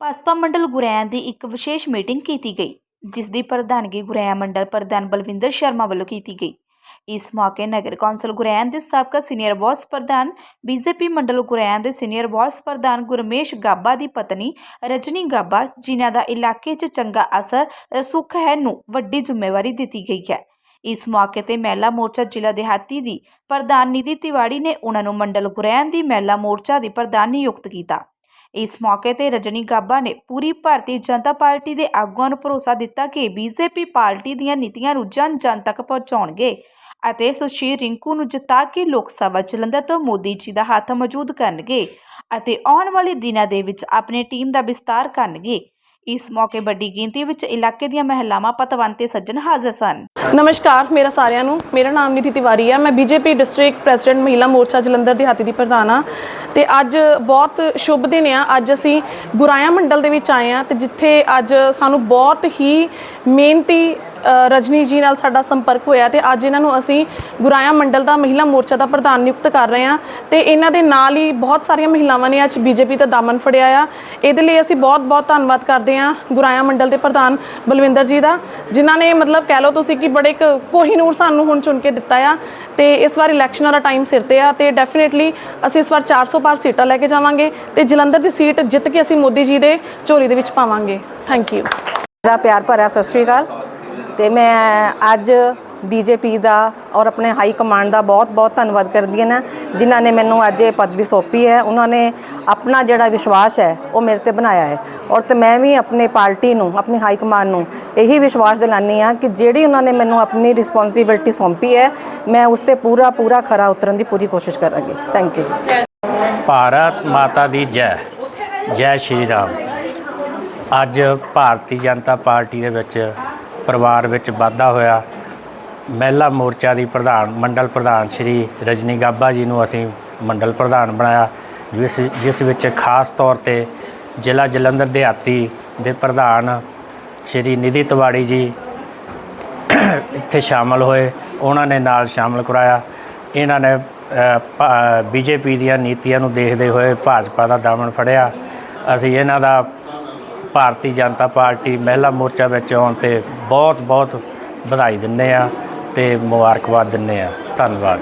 ਭਾਜਪਾ ਮੰਡਲ ਗੁਰੈਆਂ ਦੀ ਇੱਕ ਵਿਸ਼ੇਸ਼ ਮੀਟਿੰਗ ਕੀਤੀ ਗਈ, ਜਿਸ ਦੀ ਪ੍ਰਧਾਨਗੀ ਗੁਰੈਆਂ ਮੰਡਲ ਪ੍ਰਧਾਨ ਬਲਵਿੰਦਰ ਸ਼ਰਮਾ ਵੱਲੋਂ ਕੀਤੀ ਗਈ। ਇਸ ਮੌਕੇ ਨਗਰ ਕੌਂਸਲ ਗੁਰੈਆਂ ਦੇ ਸਾਬਕਾ ਸੀਨੀਅਰ ਵਾਈਸ ਪ੍ਰਧਾਨ, ਬੀਜੇਪੀ ਮੰਡਲ ਗੁਰੈਆਂ ਦੇ ਸੀਨੀਅਰ ਵਾਈਸ ਪ੍ਰਧਾਨ ਗੁਰਮੇਸ਼ ਗਾਬਾ ਦੀ ਪਤਨੀ ਰਜਨੀ ਗਾਬਾ, ਜਿਨ੍ਹਾਂ ਦਾ ਇਲਾਕੇ 'ਚ ਚੰਗਾ ਅਸਰ ਸੁੱਖ ਹੈ ਨੂੰ ਵੱਡੀ ਜ਼ਿੰਮੇਵਾਰੀ ਦਿੱਤੀ ਗਈ ਹੈ। ਇਸ ਮੌਕੇ ਤੇ ਮਹਿਲਾ ਮੋਰਚਾ ਜ਼ਿਲ੍ਹਾ ਦਿਹਾਤੀ ਦੀ ਪ੍ਰਧਾਨ ਨਿਧੀ ਤਿਵਾੜੀ ਨੇ ਉਹਨਾਂ ਨੂੰ ਮੰਡਲ ਗੁਰੈਆਂ ਦੀ ਮਹਿਲਾ ਮੋਰਚਾ ਦੀ ਪ੍ਰਧਾਨ ਨਿਯੁਕਤ ਕੀਤਾ। ਇਸ ਮੌਕੇ ਤੇ ਰਜਨੀ ਗਾਬਾ ਨੇ ਪੂਰੀ ਭਾਰਤੀ ਜਨਤਾ ਪਾਰਟੀ ਦੇ ਆਗੂਆਂ ਨੂੰ ਭਰੋਸਾ ਦਿੱਤਾ ਕਿ ਬੀਜੇਪੀ ਪਾਰਟੀ ਦੀਆਂ ਨੀਤੀਆਂ ਨੂੰ ਜਨ ਜਨ ਤੱਕ ਪਹੁੰਚਾਉਣਗੇ ਅਤੇ ਸੁਸ਼ੀਲ ਰਿੰਕੂ ਨੂੰ ਜਿਤਾ ਕੇ ਲੋਕ ਸਭਾ ਜਲੰਧਰ ਤੋਂ ਮੋਦੀ ਜੀ ਦਾ ਹੱਥ ਮੌਜੂਦ ਕਰਨਗੇ ਅਤੇ ਆਉਣ ਵਾਲੇ ਦਿਨਾਂ ਦੇ ਵਿੱਚ ਆਪਣੀ ਟੀਮ ਦਾ ਵਿਸਤਾਰ ਕਰਨਗੇ। ਇਸ ਮੌਕੇ ਵੱਡੀ ਗਿਣਤੀ ਵਿੱਚ ਇਲਾਕੇ ਦੀਆਂ ਮਹਿਲਾਵਾਂ, ਪਤਵੰਤ ਤੇ ਸੱਜਣ ਹਾਜ਼ਰ ਸਨ। ਨਮਸਕਾਰ, ਮੇਰਾ ਸਾਰਿਆਂ ਨੂੰ। ਮੇਰਾ ਨਾਮ ਨਿਧੀ ਤਿਵਾਰੀ ਹੈ ਮੈਂ ਬੀਜੇਪੀ ਡਿਸਟ੍ਰਿਕਟ ਪ੍ਰੈਜ਼ੀਡੈਂਟ ਮਹਿਲਾ ਮੋਰਚਾ ਜਲੰਧਰ ਦੇ ਦਿਹਾਤੀ ਦੀ ਪ੍ਰਧਾਨ ਹਾਂ ਤੇ ਅੱਜ ਬਹੁਤ ਸ਼ੁਭ ਦਿਨ ਆ। ਅੱਜ ਅਸੀਂ ਗੁਰਾਇਆ ਮੰਡਲ ਦੇ ਵਿੱਚ ਆਏ ਆ ਤੇ ਜਿੱਥੇ ਅੱਜ ਸਾਨੂੰ ਬਹੁਤ ਹੀ ਮਿਹਨਤੀ ਰਜਨੀ ਜੀ ਨਾਲ ਸਾਡਾ ਸੰਪਰਕ ਹੋਇਆ ਤੇ ਅੱਜ ਇਹਨਾਂ ਨੂੰ ਅਸੀਂ ਗੁਰਾਇਆ ਮੰਡਲ ਦਾ ਮਹਿਲਾ ਮੋਰਚਾ ਦਾ ਪ੍ਰਧਾਨ ਨਿਯੁਕਤ ਕਰ ਰਹੇ ਹਾਂ ਤੇ ਇਹਨਾਂ ਦੇ ਨਾਲ ਹੀ ਬਹੁਤ ਸਾਰੀਆਂ ਮਹਿਲਾਵਾਂ ਨੇ ਅੱਜ ਬੀਜੇਪੀ ਦਾ ਦਾਮਨ ਫੜਿਆ ਆ। ਇਹਦੇ ਲਈ ਅਸੀਂ ਬਹੁਤ ਬਹੁਤ ਧੰਨਵਾਦ ਕਰਦੇ ਹਾਂ ਗੁਰਾਇਆ ਮੰਡਲ ਦੇ ਪ੍ਰਧਾਨ ਬਲਵਿੰਦਰ ਜੀ ਦਾ, ਜਿਨ੍ਹਾਂ ਨੇ ਮਤਲਬ ਕਹਿ ਲਓ ਤੁਸੀਂ ਕਿ ਬੜੇ ਇੱਕ ਕੋਹੀਨੂਰ ਸਾਨੂੰ ਹੁਣ ਚੁਣ ਕੇ ਦਿੱਤਾ ਆ। ਤੇ ਇਸ ਵਾਰ ਇਲੈਕਸ਼ਨਾਂ ਦਾ ਟਾਈਮ ਸਿਰ ਤੇ ਆ ਤੇ ਡੈਫੀਨਿਟਲੀ ਅਸੀਂ ਇਸ ਵਾਰ 400 ਪਾਰ ਸੀਟਾਂ ਲੈ ਕੇ ਜਾਵਾਂਗੇ ਤੇ ਜਲੰਧਰ ਦੀ ਸੀਟ ਜਿੱਤ ਕੇ ਅਸੀਂ ਮੋਦੀ ਜੀ ਦੇ ਝੋਲੀ ਦੇ ਵਿੱਚ ਪਾਵਾਂਗੇ। ਥੈਂਕ ਯੂ ਮੇਰਾ ਪਿਆਰ ਭਰਿਆ, ਸਤਿ ਸ਼੍ਰੀ ਅਕਾਲ। ਤੇ ਮੈਂ ਅੱਜ ਬੀਜੇਪੀ ਦਾ ਔਰ ਆਪਣੇ ਹਾਈ ਕਮਾਂਡ ਦਾ ਬਹੁਤ-ਬਹੁਤ ਧੰਨਵਾਦ ਕਰਦੀ ਹਾਂ ਨਾ, ਜਿਨ੍ਹਾਂ ਨੇ ਮੈਨੂੰ ਅੱਜ ਇਹ ਪਦਵੀ ਸੌਂਪੀ ਹੈ। ਉਹਨਾਂ ਨੇ ਆਪਣਾ ਜਿਹੜਾ ਵਿਸ਼ਵਾਸ ਹੈ, ਉਹ ਮੇਰੇ ਤੇ ਬਣਾਇਆ ਹੈ। ਔਰ ਤੇ ਮੈਂ ਵੀ ਆਪਣੇ ਪਾਰਟੀ ਨੂੰ, ਆਪਣੀ ਹਾਈ ਕਮਾਂਡ ਨੂੰ ਇਹੀ ਵਿਸ਼ਵਾਸ ਦਿਲਾਨੀ ਆ ਕਿ ਜਿਹੜੀ ਉਹਨਾਂ ਨੇ ਮੈਨੂੰ ਆਪਣੀ ਰਿਸਪੌਂਸਿਬਿਲਟੀ ਸੌਂਪੀ ਹੈ, ਮੈਂ ਉਸ ਤੇ ਪੂਰਾ ਪੂਰਾ ਖਰਾ ਉਤਰਨ ਦੀ ਪੂਰੀ ਕੋਸ਼ਿਸ਼ ਕਰਾਂਗੀ। ਥੈਂਕ ਯੂ ਭਾਰਤ ਮਾਤਾ ਦੀ ਜੈ। ਜੈ ਸ਼੍ਰੀ ਰਾਮ। ਅੱਜ ਭਾਰਤੀ ਜਨਤਾ ਪਾਰਟੀ ਦੇ ਵਿੱਚ ਪਰਿਵਾਰ ਵਿੱਚ ਵਾਧਾ ਹੋਇਆ। ਮਹਿਲਾ ਮੋਰਚਾ ਦੀ ਪ੍ਰਧਾਨ, ਮੰਡਲ ਪ੍ਰਧਾਨ ਸ਼੍ਰੀ ਰਜਨੀ ਗਾਬਾ ਜੀ ਨੂੰ ਅਸੀਂ ਮੰਡਲ ਪ੍ਰਧਾਨ ਬਣਾਇਆ, ਜਿਸ ਜਿਸ ਵਿੱਚ ਖਾਸ ਤੌਰ ਤੇ ਜ਼ਿਲ੍ਹਾ ਜਲੰਧਰ ਦਿਹਾਤੀ ਦੇ ਪ੍ਰਧਾਨ ਸ਼੍ਰੀ ਨਿਧੀ ਤਿਵਾੜੀ ਜੀ ਇੱਥੇ ਸ਼ਾਮਲ ਹੋਏ। ਉਹਨਾਂ ਨੇ ਨਾਲ ਸ਼ਾਮਲ ਕਰਾਇਆ। ਇਹਨਾਂ ਨੇ ਬੀਜੇਪੀ ਦੀਆਂ ਨੀਤੀਆਂ ਨੂੰ ਦੇਖਦੇ ਹੋਏ ਭਾਜਪਾ ਦਾ ਦਾਮਨ ਫੜਿਆ। ਅਸੀਂ ਇਹਨਾਂ ਦਾ ਭਾਰਤੀ ਜਨਤਾ ਪਾਰਟੀ ਮਹਿਲਾ ਮੋਰਚਾ ਵਿੱਚ ਆਉਣ ਤੇ ਬਹੁਤ ਬਹੁਤ ਵਧਾਈ ਦਿੰਦੇ ਆ ਤੇ ਮੁਬਾਰਕਬਾਦ ਦਿੰਦੇ ਆ ਧੰਨਵਾਦ।